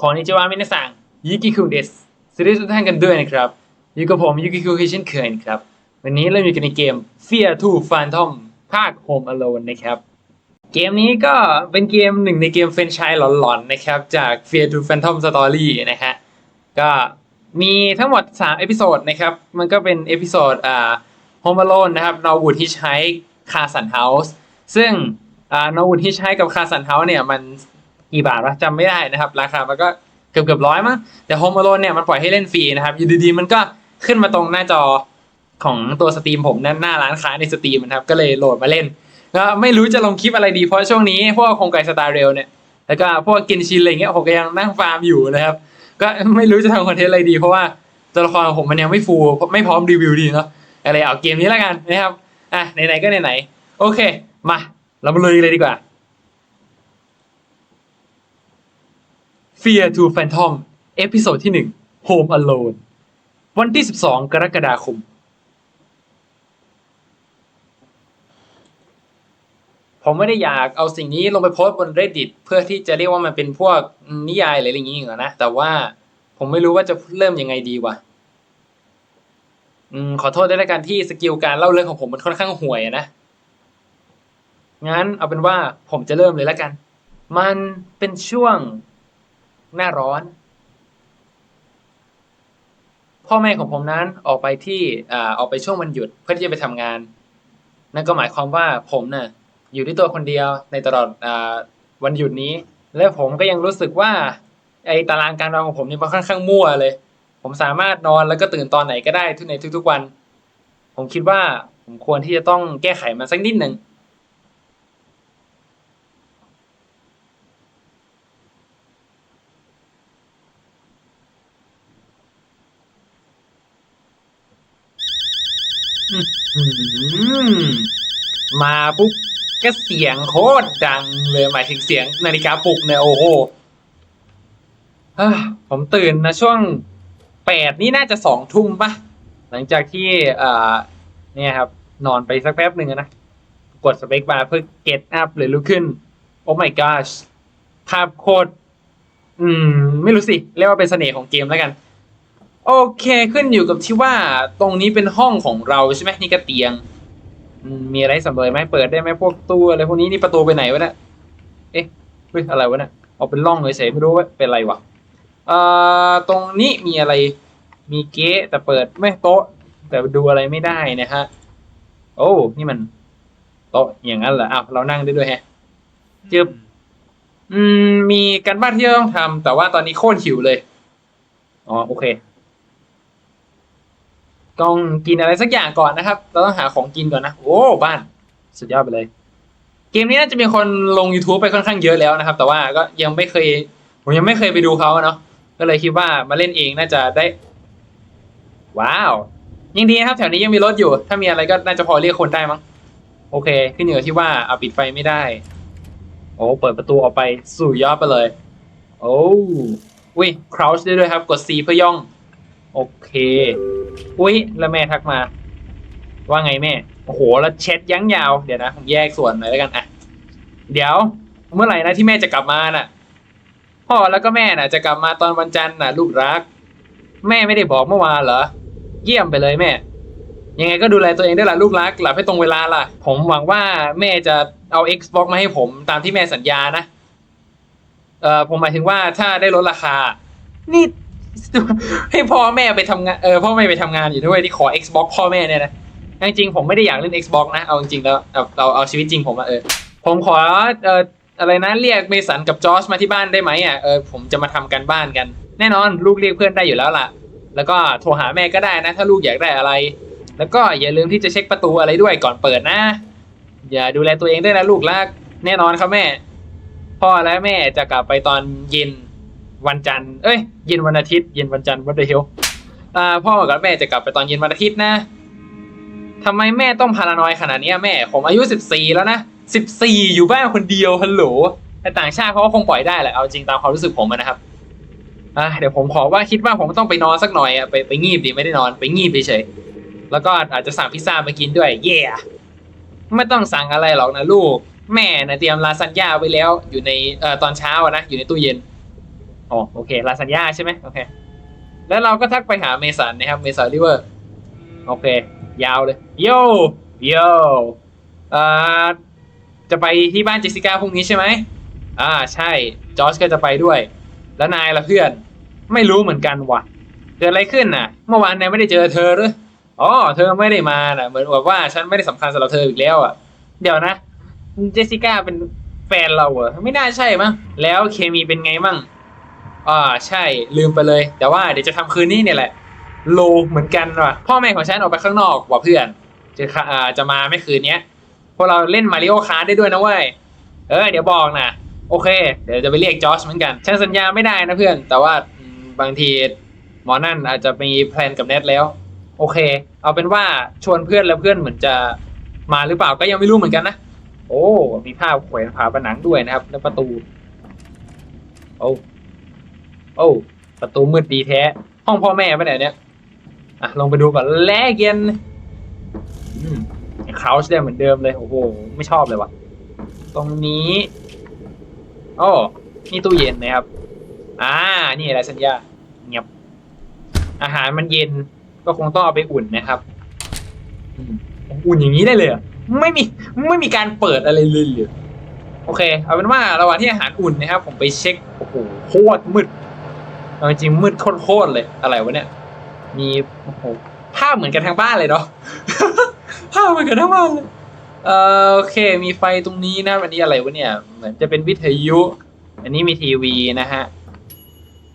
ขอนิจวามินาซังยูกิคุเดสสวัสดีทุกท่านกันด้วยนะครับอยู่กับผมยูกิคุเช่นเคยนครับ วันนี้เราอยู่กันในเกม Fear 2 Phantom ภาค Home Alone นะครับ เกมนี้ก็เป็นเกมหนึ่งในเกมเฟรนไชส์หลอนๆนะครับ จาก Fear 2 Phantom Story นะฮะก็มีทั้งหมด 3 เอพิโซดนะครับ มันก็เป็นเอพิโซดอ่า Home Alone นะครับ Norwood Hitchhike Carson House ซึ่งอ่า Norwood Hitchhike กับ Carson House เนี่ยมัน กี่บาทวะจำไม่ได้นะครับ ราคามันก็เกือบเกือบร้อยมั้งแต่ Home Alone เนี่ยมันปล่อยให้เล่นฟรีนะครับอยู่ดีๆมันก็ขึ้นมาตรงหน้าจอของตัวสตรีมผมนั่นหน้าร้านค้าในสตรีมนะครับก็เลยโหลดมาเล่นก็ไม่รู้จะลงคลิปอะไรดีเพราะช่วงนี้พวกคงไก่สตาร์เรลเนี่ยแล้วก็พวกกินชินอะไรเงี้ยผมก็ยังนั่งฟาร์มอยู่นะครับ ก็ไม่รู้จะทำคอนเทนต์อะไรดี เพราะว่าตัวละครของผมมันยังไม่ฟูลไม่พร้อมรีวิวดีเนาะอะไรเอาเกมนี้แล้วกันนะครับอะไหนๆก็ไหนๆโอเค มาเรามาลุยเลยดีกว่า Fear to Phantom เอพิโซดที่ 1 Home Alone วันที่ 12 กรกฎาคม ผมไม่ได้อยากเอาสิ่งนี้ลงไปโพสบน reddit เพื่อที่จะเรียกว่ามันเป็นพวกนิยายอะไรอย่างนี้เหรอนะ แต่ว่าผมไม่รู้ว่าจะเริ่มยังไงดีวะขอโทษด้วยละกันที่สกิลการเล่าเรื่องของผมมันค่อนข้างห่วยนะ งั้นเอาเป็นว่าผมจะเริ่มเลยละกัน มันเป็นช่วง หน้าร้อน พ่อแม่ของผมนั้นออกไปที่อ่าออกไปช่วงวันหยุดเพื่อที่จะไปทำงาน นั่นก็หมายความว่าผมน่ะอยู่ที่ตัวคนเดียวในตลอดอาวันหยุดนี้ และผมก็ยังรู้สึกว่าไอตารางการนอนของผมนี่มันค่อนข้างมั่วเลย ผมสามารถนอนแล้วก็ตื่นตอนไหนก็ได้ทุกในทุกๆวัน ผมคิดว่าผมควรที่จะต้องแก้ไขมันสักนิดหนึ่ง มาปุ๊บก็เสียงโคตรดังเลยหมายถึงเสียงนาฬิกาปลุกเนี่ยโอ้โหผมตื่นนะช่วงแปดนี่น่าจะสองทุ่มปะหลังจากที่เนี่ยครับ นอนไปสักแป๊บหนึ่งนะ กดสเปคบาร์เพื่อ get up หรือลุกขึ้น โอ้ my gosh ภาพโคตร อืม ไม่รู้สิ เรียกว่าเป็นเสน่ห์ของเกมแล้วกัน โอเคขึ้นอยู่กับที่ว่าตรงนี้เป็นห้องของเราใช่ไหมนี่ก็เตียง มีอะไรสำรวยไหมเปิดได้ไหมพวกตู้อะไรพวกนี้นี่ประตูไปไหนวะเนี่ยเอ๊ะเฮ้ยอะไรวะเนี่ยเอาเป็นร่องเฉยๆไม่รู้ว่าเป็นอะไรวะเอ่อตรงนี้มีอะไรมีเก๊แต่เปิดไม่โต๊ะ แต่ดูอะไรไม่ได้นะฮะโอ้นี่มันโต๊ะอย่างนั้นเหรออ้าวเรานั่งได้ด้วยแฮะจึบอืมมีการบ้านที่ต้องทำแต่ว่าตอนนี้โคตรหิวเลยอ๋อโอเค ต้องกินอะไรสักอย่างก่อนนะครับ เราต้องหาของกินก่อนนะ โอ้บ้าน สุดยอดไปเลย เกมนี้น่าจะมีคนลง YouTube ไปค่อนข้างเยอะแล้วนะครับ แต่ว่าก็ยังไม่เคย ผมยังไม่เคยไปดูเขาเนาะ ก็เลยคิดว่ามาเล่นเองน่าจะได้ ว้าว ยังดีนะครับแถวนี้ยังมีรถอยู่ ถ้ามีอะไรก็น่าจะพอเรียกคนได้มั้ง โอเค ขึ้นอยู่กับที่ว่าเอาปิดไฟไม่ได้ โอ้เปิดประตูออกไปสู่ยอดไปเลย โอ้อุ้ย crouch ได้ด้วยครับ กด C เพื่อย่อง โอเค อุ้ยแล้วแม่ทักมา ว่าไงแม่ โอ้โห แล้วแชทยั้งยาว เดี๋ยวนะ ผมแยกส่วนหน่อยแล้วกันอะ เดี๋ยว เมื่อไหร่นะที่แม่จะกลับมาน่ะ พ่อแล้วก็แม่น่ะ จะกลับมาตอนวันจันทร์น่ะ ลูกรัก แม่ไม่ได้บอกเมื่อวานเหรอ เยี่ยมไปเลยแม่ ยังไงก็ดูแลตัวเองด้วยล่ะลูกรัก หลับให้ตรงเวลาล่ะ ผมหวังว่าแม่จะเอา Xbox มาให้ผมตามที่แม่สัญญานะ เอ่อผมหมายถึงว่าถ้าได้ลดราคา นี่ ให้พ่อแม่ไปทำงานเออพ่อแม่ไปทำงานอยู่ด้วยที่ขอ Xbox พ่อแม่เนี่ยนะจริงๆผมไม่ได้อยากเล่น Xbox นะเอาจริงๆแล้วเอาเอาชีวิตจริงผมอะเออผมขอเอออะไรนะเรียกเมสันกับจอร์จมาที่บ้านได้ไหมอะเออผมจะมาทำกันบ้านกัน แน่นอนลูกเรียกเพื่อนได้อยู่แล้วล่ะ แล้วก็โทรหาแม่ก็ได้นะ ถ้าลูกอยากได้อะไร แล้วก็อย่าลืมที่จะเช็คประตูอะไรด้วยก่อนเปิดนะ อย่าดูแลตัวเองด้วยนะลูกรักแน่นอนครับแม่ พ่อและแม่จะกลับไปตอนเย็น วันจันทร์เอ้ยเย็นวันอาทิตย์เย็นวันจันทร์วันเดียวพ่อกับแม่จะกลับไปตอนเย็นวันอาทิตย์นะทำไมแม่ต้องพารานอยขนาดนี้แม่ผมอายุสิบสี่แล้วนะสิบสี่อยู่บ้านคนเดียวฮัลโหลแต่ต่างชาติเขาก็คงปล่อยได้แหละเอาจริงตามความรู้สึกผมนะครับอ่าเดี๋ยวผมขอว่าคิดว่าผมต้องไปนอนสักหน่อยอะไปไปงีบดีไม่ได้นอนไปงีบเฉยแล้วก็อาจจะสั่งพิซซ่ามากินด้วยเย่ไม่ต้องสั่งอะไรหรอกนะลูก แม่นะเตรียมลาซานญ่าไว้แล้วอยู่ในเอ่อตอนเช้านะอยู่ในตู้เย็น อ๋อโอเคลาซานญ่าใช่ไหมโอเค แล้วเราก็ทักไปหาเมสันนะครับ เมสันริเวอร์ โอเค ยาวเลยโยโยอ่าจะไปที่บ้านเจสสิก้าพรุ่งนี้ใช่ไหมอ่าใช่ จอร์จก็จะไปด้วย แล้วนายล่ะเพื่อน ไม่รู้เหมือนกันว่ะ เกิดอะไรขึ้นน่ะ เมื่อวานนายไม่ได้เจอเธอหรืออ๋อเธอไม่ได้มาน่ะ เหมือนแบบว่าฉันไม่ได้สำคัญสำหรับเธออีกแล้วอะ เดี๋ยวนะ เจสสิก้าเป็นแฟนเราเหรอ ไม่น่าใช่มั้งแล้วเคมีเป็นไงมั่ง อ่าใช่ลืมไปเลย แต่ว่าเดี๋ยวจะทำคืนนี้เนี่ยแหละโลเหมือนกันว่ะพ่อแม่ของฉันออกไปข้างนอกว่ะเพื่อนจะค่ะอ่าจะมาไม่คืนเนี้ยพวกเราเล่นมาริโอคาร์ได้ด้วยนะเว้ยเออเดี๋ยวบอกนะโอเค เดี๋ยวจะไปเรียกจอชเหมือนกันฉันสัญญาไม่ได้นะเพื่อน แต่ว่าบางทีหมอนั่นอาจจะมีแพลนกับเน็ตแล้ว โอเค เอาเป็นว่าชวนเพื่อนแล้วเพื่อนเหมือนจะมาหรือเปล่าก็ยังไม่รู้เหมือนกันนะโอ้ มีภาพแขวนฝาผนังด้วยนะครับ แล้วประตู โอ้ โอ้ประตูมืดดีแท้ ห้องพ่อแม่ไปไหนเนี่ยอะลงไปดูก่อนแลกเย็นอืมเขาใช้เหมือนเดิมเลยโอ้โหไม่ชอบเลยว่ะ ตรงนี้โอ้นี่ตู้เย็นนะครับ อ่า นี่อะไรสัญญาเงียบ อาหารมันเย็นก็คงต้องเอาไปอุ่นนะครับอืมอุ่นอย่างนี้ได้เลยไม่มีไม่มีการเปิดอะไรเลยเหรอโอเค เอาเป็นว่าระหว่างที่อาหารอุ่นนะครับ ผมไปเช็คโอ้โหโคตรมืด เอาจริงมืดโคตรเลยอะไรวะเนี่ย มีโอ้โหภาพเหมือนกันทางบ้านเลยเนาะภาพเหมือนกันทั้งบ้านเลยเออโอเค มีไฟตรงนี้นะอันนี้อะไรวะเนี่ย เหมือนจะเป็นวิทยุ อันนี้มีทีวีนะฮะ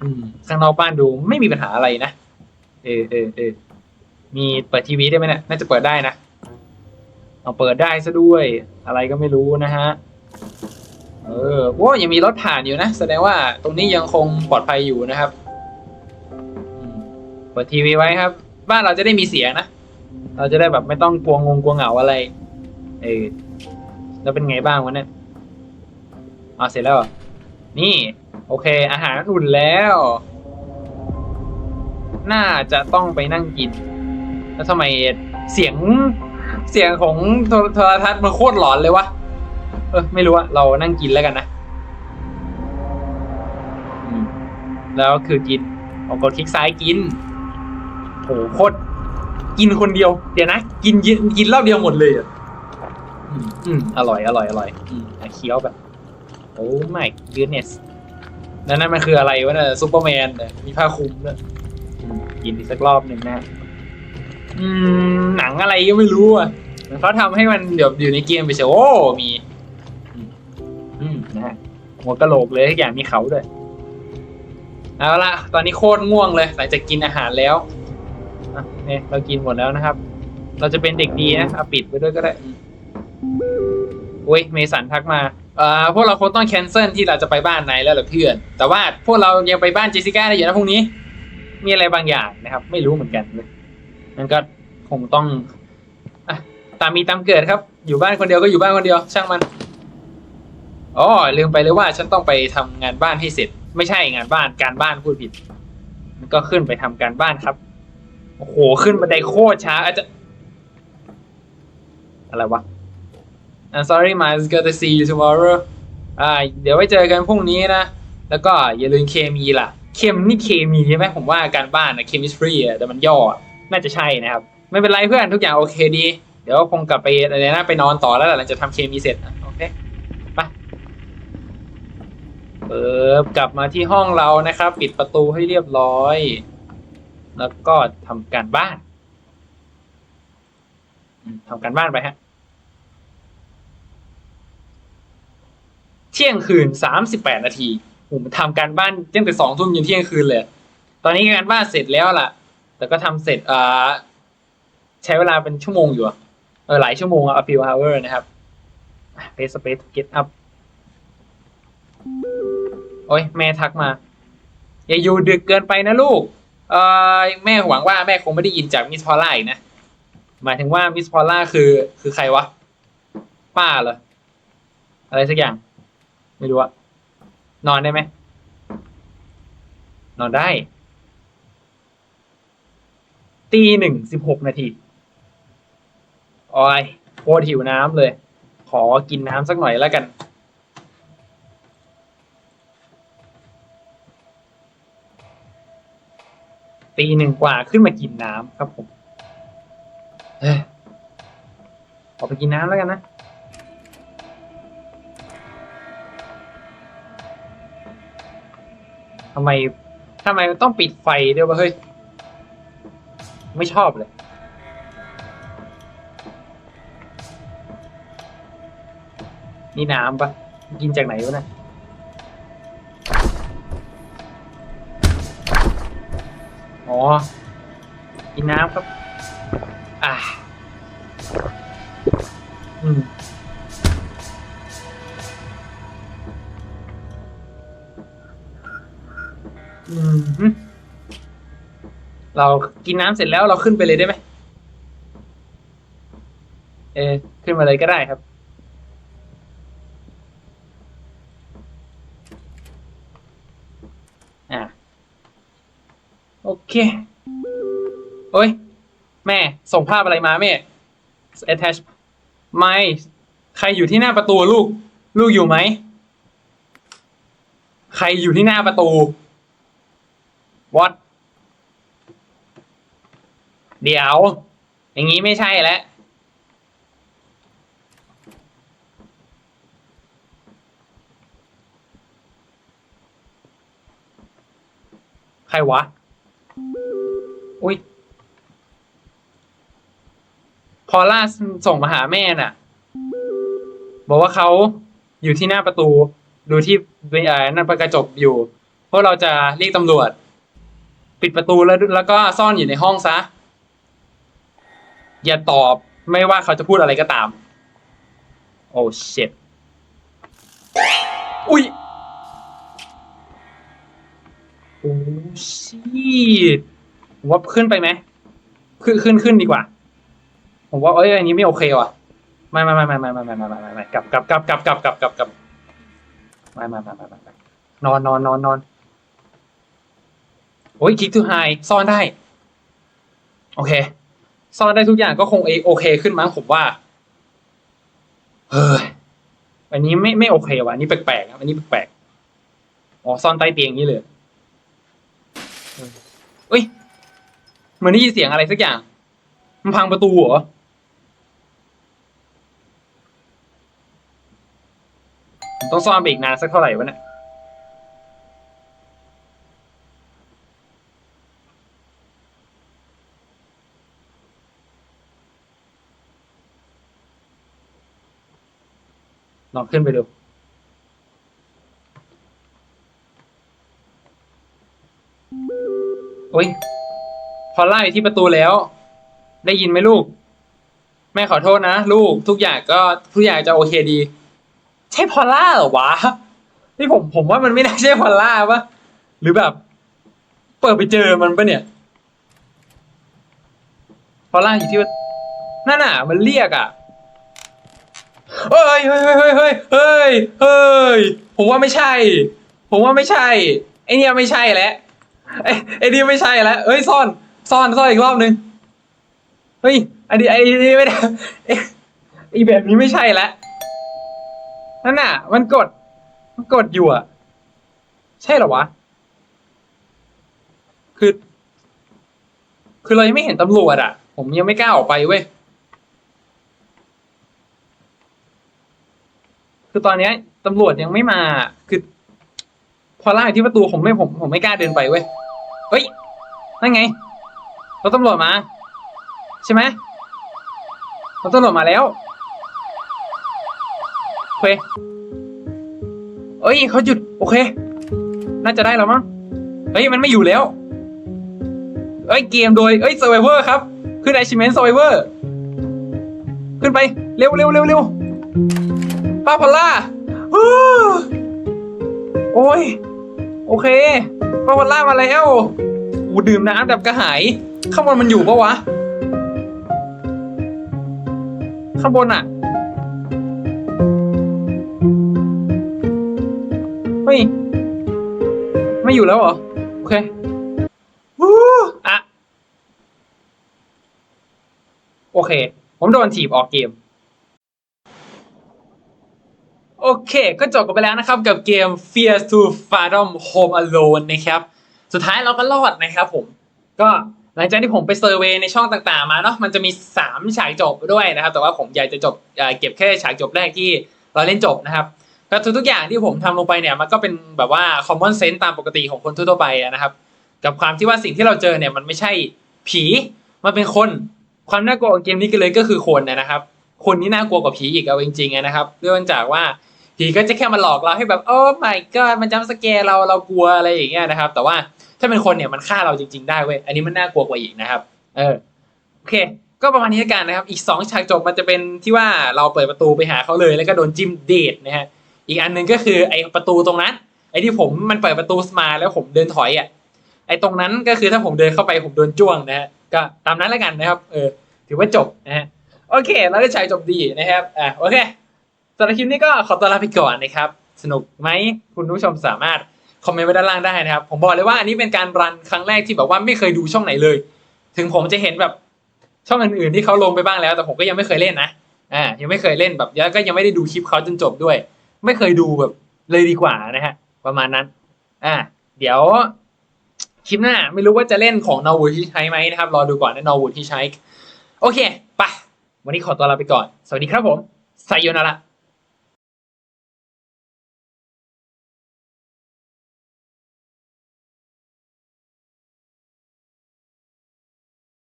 อืมข้างนอกบ้านดูไม่มีปัญหาอะไรนะเออเออเออมีเปิดทีวีได้ไหมเนี่ยน่าจะเปิดได้นะเอาเปิดได้ซะด้วย อะไรก็ไม่รู้นะฮะ เออโอ้ยังมีรถผ่านอยู่นะ แสดงว่าตรงนี้ยังคงปลอดภัยอยู่นะครับเปิดทีวีไว้ครับ บ้านเราจะได้มีเสียงนะ เราจะได้แบบไม่ต้องกลัวงงกลัวเหงาอะไร เออ แล้วเป็นไงบ้างวะเนี่ยอ๋อเสร็จแล้ว นี่ โอเค อาหารอุ่นแล้ว น่าจะต้องไปนั่งกิน แล้วทำไมเสียงเสียงของโทรทัศน์มันโคตรหลอนเลยวะ เออไม่รู้อะเรานั่งกินแล้วกันนะอืมแล้วคือกินเอากดคลิกซ้ายกินโหโคตรกินคนเดียว เดี๋ยวนะ กินกินกินรอบเดียวหมดเลยอะอืมอืมอร่อยอร่อยอร่อยอืมอะเคี้ยวแบบโอ้ my goodness นั่นนั่นมันคืออะไรวะเนี่ยซูเปอร์แมนเนี่ยมีผ้าคลุมด้วยอืมกินอีกสักรอบหนึ่งนะ อืม หนังอะไรก็ไม่รู้อะเขาทำให้มันเดี๋ยวอยู่ในเกมไปเฉยโอ้มี หัวกะโหลกเลยทุกอย่างมีเขาด้วยเอาละตอนนี้โคตรง่วงเลยหลังจากกินอาหารแล้วเนี่ยเรากินหมดแล้วนะครับ เราจะเป็นเด็กดีนะเอาปิดไปด้วยก็ได้โอ้ยเมสันทักมาเอ่อพวกเราคงต้องแคนเซิลที่เราจะไปบ้านนายแล้วเหรอเพื่อน แต่ว่าพวกเรายังไปบ้านเจสสิก้าได้อยู่นะพรุ่งนี้ มีอะไรบางอย่างนะครับ ไม่รู้เหมือนกันเลยนั่นก็คงต้องอตามมีตามเกิดครับ อยู่บ้านคนเดียวก็อยู่บ้านคนเดียว ช่างมัน อ๋อลืมไปเลยว่าฉันต้องไปทำงานบ้านให้เสร็จ ไม่ใช่งานบ้านการบ้านพูดผิดก็ขึ้นไปทำการบ้านครับ โอ้โหขึ้นบันไดโคตรช้าอาจจะอะไรวะ I'm sorry my it's good to see you tomorrow อ่า เดี๋ยวไว้เจอกันพรุ่งนี้นะ แล้วก็อย่าลืมเคมีล่ะ เคมนี่เคมีใช่ไหมผมว่าการบ้านนะ chemistry อะแต่มันย่ออะน่าจะใช่นะครับ ไม่เป็นไรเพื่อนทุกอย่างโอเคดี เดี๋ยวคงกลับไปอะไรนะไปนอนต่อแล้วหละหลังจากทำเคมีเสร็จอะโอเค ไป เปิดกลับมาที่ห้องเรานะครับ ปิดประตูให้เรียบร้อย แล้วก็ทำการบ้านทำการบ้านไปฮะ เที่ยงคืนสามสิบแปดนาทีผมทำการบ้านตั้งแต่สองทุ่มจนเที่ยงคืนเลย ตอนนี้การบ้านเสร็จแล้วล่ะ แต่ก็ทำเสร็จอ่าใช้เวลาเป็นชั่วโมงอยู่เออหลายชั่วโมงอะ a few hour นะครับ space space get up โอ้ยแม่ทักมา อย่าอยู่ดึกเกินไปนะลูก เออแม่หวังว่าแม่คงไม่ได้ยินจากมิสพอลล่าอีกนะ หมายถึงว่ามิสพอลล่าคือคือใครวะ ป้าเหรอ อะไรสักอย่าง ไม่รู้อะนอนได้ไหม นอนได้ ตีหนึ่งสิบหกนาทีโอ้ยโคตรหิวน้ำเลย ขอกินน้ำสักหน่อยแล้วกัน ตีหนึ่งกว่าขึ้นมากินน้ำครับผมเอ้ยออกไปกินน้ำแล้วกันนะ ทำไม ทำไมต้องปิดไฟด้วยวะเฮ้ย ไม่ชอบเลย นี่น้ำปะกินจากไหนวะเนะอ๋ กินน้ำครับ อ่าอืมอืมเรากินน้ำเสร็จแล้วเราขึ้นไปเลยได้ไหม เออขึ้นมาเลยก็ได้ครับ อะ โอ เคโอ้ย แม่ ส่งภาพอะไรมาแม่ attach ไม่ ใครอยู่ที่หน้าประตูลูก ลูกอยู่ไหม ใครอยู่ที่หน้าประตู what เดี๋ยว อย่างนี้ไม่ใช่แล้วใครวะ พอล่าส่งมาหาแม่น่ะ บอกว่าเขาอยู่ที่หน้าประตู ดูที่เอ่นั่นประกระจกอยู่เพราะเราจะเรียกตำรวจ ปิดประตูแล้วแล้วก็ซ่อนอยู่ในห้องซะ อย่าตอบไม่ว่าเขาจะพูดอะไรก็ตาม โอ้เช็ดอุ้ยโอ้ชีตว่าขึ้นไปไหมขึ้นขึ้นขึ้นดีกว่า ผมว่าเอ้ยอันนี้ไม่โอเคว่ะไม่ไม่ไม่ไม่ไม่ไม่ไม่ไม่ไม่ไม่ไม่กลับกลับกลับกลับกลับกลับกลับกลับไม่ไม่ไม่ไม่ไม่ไม่นอนนอนนอนนอนโอ้ยคลิกทูไฮซ่อนได้ โอเค ซ่อนได้ทุกอย่างก็คงโอเคขึ้นมั้งผมว่าเฮ้ยอันนี้ไม่ไม่โอเคว่ะอันนี้แปลกๆนะอันนี้แปลกๆอ๋อซ่อนใต้เตียงนี้เลยเอ้ยเหมือนได้ยินเสียงอะไรสักอย่าง มันพังประตูเหรอ ผม ต้องซ่อนไปอีกนานสักเท่าไหร่วะเนี่ยลองขึ้นไปดูโอ้ย พอไล่ที่ประตูแล้ว ได้ยินไหมลูก แม่ขอโทษนะ ลูกทุกอย่างก็ทุกอย่างจะโอเคดี ใช่พอลล่าเหรอวะนี่ผมผมว่ามันไม่น่าใช่พอลล่าปะหรือแบบ เปิดไปเจอมันปะเนี่ยพอลล่าอยู่ที่ว่านั่นน่ะ มันเรียกอะเฮ้ยเฮ้ยเฮ้ยเฮ้ยเฮ้ยเฮ้ยเฮ้ยผมว่าไม่ใช่ ผมว่าไม่ใช่ไอเนี่ยไม่ใช่แล้วไอไอนี่ไม่ใช่แล้วเอ้ยซ่อนซ่อนซ่อนอีกรอบนึงเฮ้ยอันนี้ไอนี่ไม่ได้ไอ้ไอแบบนี้ไม่ใช่แล้ว นั่นน่ะ มันกด มันกดอยู่อะใช่เหรอวะ คือ คือเรายังไม่เห็นตำรวจอะผมยังไม่กล้าออกไปเว้ย คือตอนนี้ตำรวจยังไม่มา คือ พอล่าที่ประตูผมไม่ผมผมไม่กล้าเดินไปเว้ย เฮ้ย นั่นไงรถตำรวจมา ใช่ไหมรถตำรวจมาแล้ว เคเอ้ยเขาหยุดโอเค น่าจะได้แล้วมั้งเฮ้ยมันไม่อยู่แล้วเอ้ยเกมโดยเอ้ย Survivor ครับ ขึ้น Achievement Survivor ขึ้นไปเร็วเร็วเร็วเร็วป้าพอลล่าโอ้ย โอเคป้าพอลล่ามาแล้วอูดื่มน้ำแบบกระหายข้างบนมันอยู่ปะวะ ข้างบนอะ ฮ้ย ไม่อยู่แล้วเหรอ โอเควู้อะโอเค ผมโดนถีบออกเกม โอเค ก็จบกันไปแล้วนะครับกับเกม Fear to Fathom Home Alone นะครับ สุดท้ายเราก็รอดนะครับผม ก็หลังจากที่ผมไปเซอร์เวย์ในช่องต่างๆมาเนาะมันจะมีสามฉากจบด้วยนะครับ แต่ว่าผมอยากจะจบเอ่อเก็บแค่ฉากจบแรกที่เราเล่นจบนะครับ ก็ทุกๆอย่างที่ผมทำลงไปเนี่ยมันก็เป็นแบบว่า common sense ตามปกติของคนทั่วไปนะครับ กับความที่ว่าสิ่งที่เราเจอเนี่ยมันไม่ใช่ผีมันเป็นคน ความน่ากลัวของเกมนี้กันเลยก็คือคนนะครับ คนนี่น่ากลัวกว่าผีอีกเอาจริงๆนะครับเนื่องจากว่าผีก็จะแค่มาหลอกเราให้แบบโอ้ my god มันจำสแกเราเรากลัวอะไรอย่างเงี้ยนะครับ แต่ว่าถ้าเป็นคนเนี่ยมันฆ่าเราจริง ๆ ได้เว้ยอันนี้มันน่ากลัวกว่าอีกนะครับ เออโอเค ก็ประมาณนี้กันนะครับ อีกสองฉากจบมันจะเป็นที่ว่าเราเปิดประตูไปหาเขาเลย แล้วก็โดนจิ้มเดทนะฮะ อีกอันหนึ่งก็คือไอประตูตรงนั้น ไอที่ผมมันเปิดประตูมาแล้วผมเดินถอยอะไอตรงนั้นก็คือถ้าผมเดินเข้าไปผมโดนจ้วงนะฮะก็ตามนั้นแล้วกันนะครับเออถือว่าจบนะฮะโอเคเราได้ฉากจบดีนะครับอะโอเคสำหรับคลิปนี้ก็ขอตัวลาไปก่อนนะครับ สนุกไหมคุณผู้ชมสามารถคอมเมนต์ไว้ด้านล่างได้นะครับ ผมบอกเลยว่าอันนี้เป็นการรันครั้งแรกที่แบบว่าไม่เคยดูช่องไหนเลย ถึงผมจะเห็นแบบช่องอื่นๆที่เขาลงไปบ้างแล้ว แต่ผมก็ยังไม่เคยเล่นนะอ่ายังไม่เคยเล่นแบบแล้วก็ยังไม่ได้ดูคลิปเขาจนจบด้วย ไม่เคยดูแบบเลยดีกว่านะฮะ ประมาณนั้น อ่า เดี๋ยวคลิปหน้า ไม่รู้ว่าจะเล่นของนอร์วูดที่ใช้ไหมนะครับ รอดูก่อนนะนอร์วูดที่ใช้ โอเค ไป วันนี้ขอตัวลาไปก่อน สวัสดีครับผมไซโยนาระ